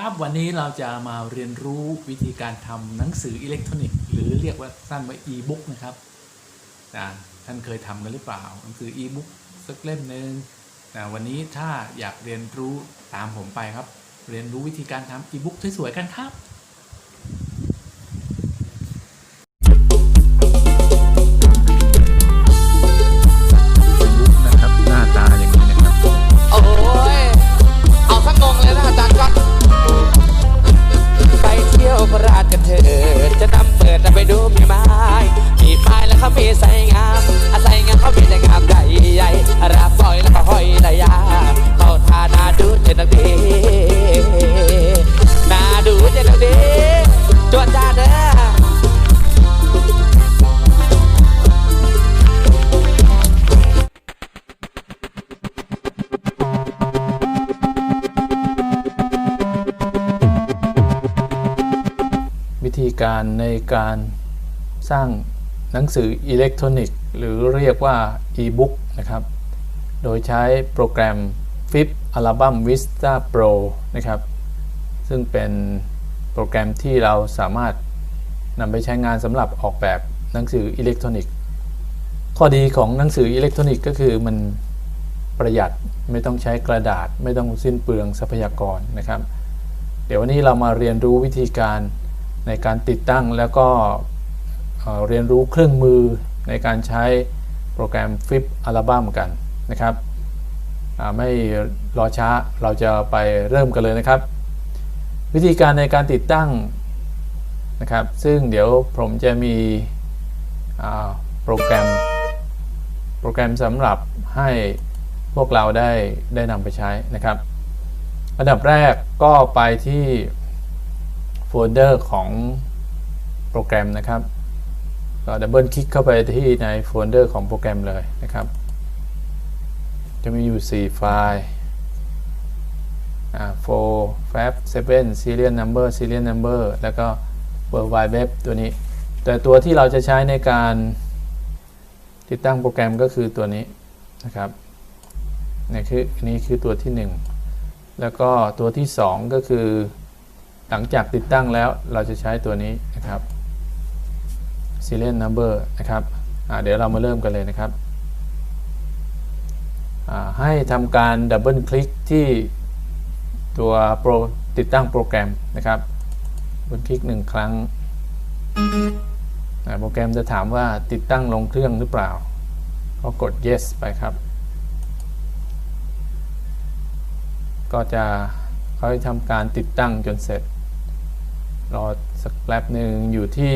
ครับวันนี้เราจะมาเรียนรู้วิธีการทำหนังสืออิเล็กทรอนิกส์หรือเรียกว่าสั้นว่าอีบุ๊กนะครับนะท่านเคยทำกันหรือเปล่าหนังสืออีบุ๊กสักเล่มหนึ่งนะวันนี้ถ้าอยากเรียนรู้ตามผมไปครับ เรียนรู้วิธีการทำอีบุ๊กสวยๆกันครับ ธีการในการสร้างหนังสืออิเล็กทรอนิกส์หรือเรียกว่า e-book นะครับ โดยใช้โปรแกรม FIP Album Vista Pro นะครับ ซึ่งเป็นโปรแกรมที่เราสามารถนำไปใช้งานสำหรับออกแบบหนังสืออิเล็กทรอนิกส์ ข้อดีของหนังสืออิเล็กทรอนิกส์ก็คือมันประหยัดไม่ต้องใช้กระดาษ ไม่ต้องสิ้นเปลืองทรัพยากรนะครับ เดี๋ยววันนี้เรามาเรียนรู้วิธีการ ในการติดตั้งแล้วก็เเรียนรู้เครื่องมือในการใช้โปรแกรม FIP อัลบั้มกันนะครับไม่รอช้าเราจะไปเริ่มกันเลยนะครับ วิธีการในการติดตั้งนะครับ ซึ่งเดี๋ยวผมจะมีโปรแกรมโปรแกรมสำหรับให้พวกเราได้ได้นำไปใช้นะครับ อันดับแรกก็ไปที่ เดอร์ของโปรแกรมนะครับ ก็ดับเบิลคลิกเข้าไปที่ในโฟลเดอร์ของโปรแกรมเลยนะครับ จะมีอยู่ 4 ไฟล์อ่า4 fab 7 serial number serial number แล้วก็ world wide web ตัวนี้ แต่ตัวที่เราจะใช้ในการติดตั้งโปรแกรมก็คือตัวนี้นะครับนี่คือนี่คือตัวที่ 1 แล้วก็ตัวที่ 2 ก็คือ หลังจากติดตั้งแล้วเราจะใช้ตัวนี้นะครับ serial number นะครับเดี๋ยวเรามาเริ่มกันเลยนะครับ ให้ทำการดับเบิลคลิกที่ตัวโปรติดตั้งโปรแกรมนะครับดับเบิลคลิกหนึ่งครั้งโปรแกรมจะถามว่าติดตั้งลงเครื่องหรือเปล่า ก็กด yes ไปครับ ก็จะเขาให้ทำการติดตั้งจนเสร็จ รอสักแป๊บหนึ่งอยู่ที่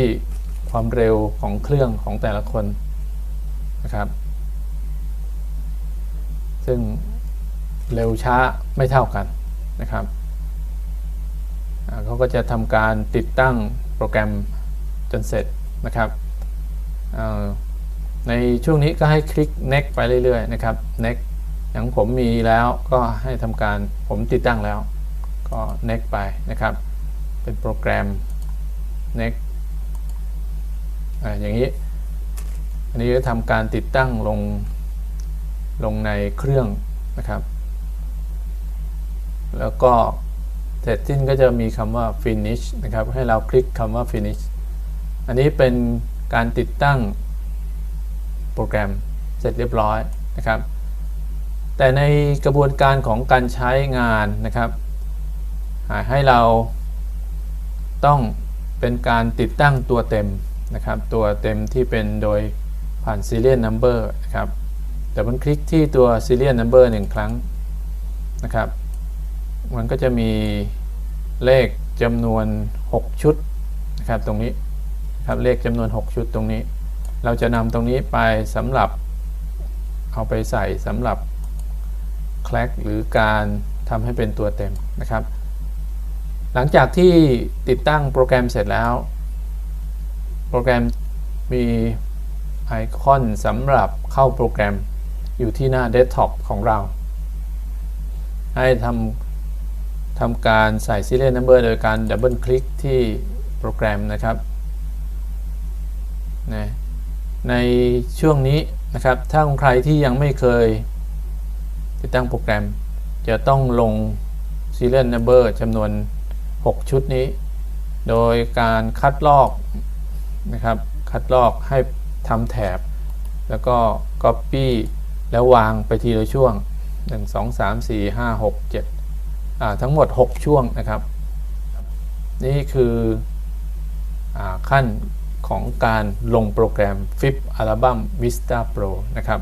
ความเร็วของเครื่องของแต่ละคนนะครับ ซึ่งเร็วช้าไม่เท่ากันนะครับเขาก็จะทำการติดตั้งโปรแกรมจนเสร็จนะครับในช่วงนี้ก็ให้คลิก next ไปเรื่อยๆนะครับ next อย่างผมมีแล้วก็ให้ทำการผมติดตั้งแล้ว ก็ next ไปนะครับ เป็นโปรแกรม next อ่าอย่างนี้ อันนี้ก็ทำการติดตั้งลงลงในเครื่องนะครับ แล้วก็เสร็จสิ้นก็จะมีคำว่า finish นะครับ ให้เราคลิกคำว่า finish อันนี้เป็นการติดตั้งโปรแกรมเสร็จเรียบร้อยนะครับ แต่ในกระบวนการของการใช้งานนะครับ ให้เรา ต้องเป็นการติดตั้งตัวเต็มนะครับ ตัวเต็มที่เป็นโดยผ่าน serial number นะครับ แต่มันคลิกที่ตัว serial number หนึ่งครั้งนะครับ มันก็จะมีเลขจำนวน 6 ชุดนะครับตรงนี้ครับเลขจำนวน 6 ชุดตรงนี้ เราจะนำตรงนี้ไปสำหรับ เอาไปใส่สำหรับแคลกหรือการทำให้เป็นตัวเต็มนะครับ หลังจากที่ติดตั้งโปรแกรมเสร็จแล้ว โปรแกรมมีไอคอนสำหรับเข้าโปรแกรมอยู่ที่หน้าเดสก์ท็อปของเรา ให้ทำทำการใส่ serial number โดยการดับเบิลคลิกที่โปรแกรมนะครับนะในช่วงนี้นะครับ ถ้าใครที่ยังไม่เคยติดตั้งโปรแกรม จะต้องลง serial number จำนวน 6 ชุดนี้ โดยการคัดลอกนะครับคัดลอกให้ทำแถบ แล้วก็ Copy แล้ววางไปทีละช่วง 1 2 3 4 5 6 7อ่าทั้งหมด 6 ช่วงนะครับ นี่คืออขั้นของการลงโปรแกรม FIP Album Vista Pro นะครับ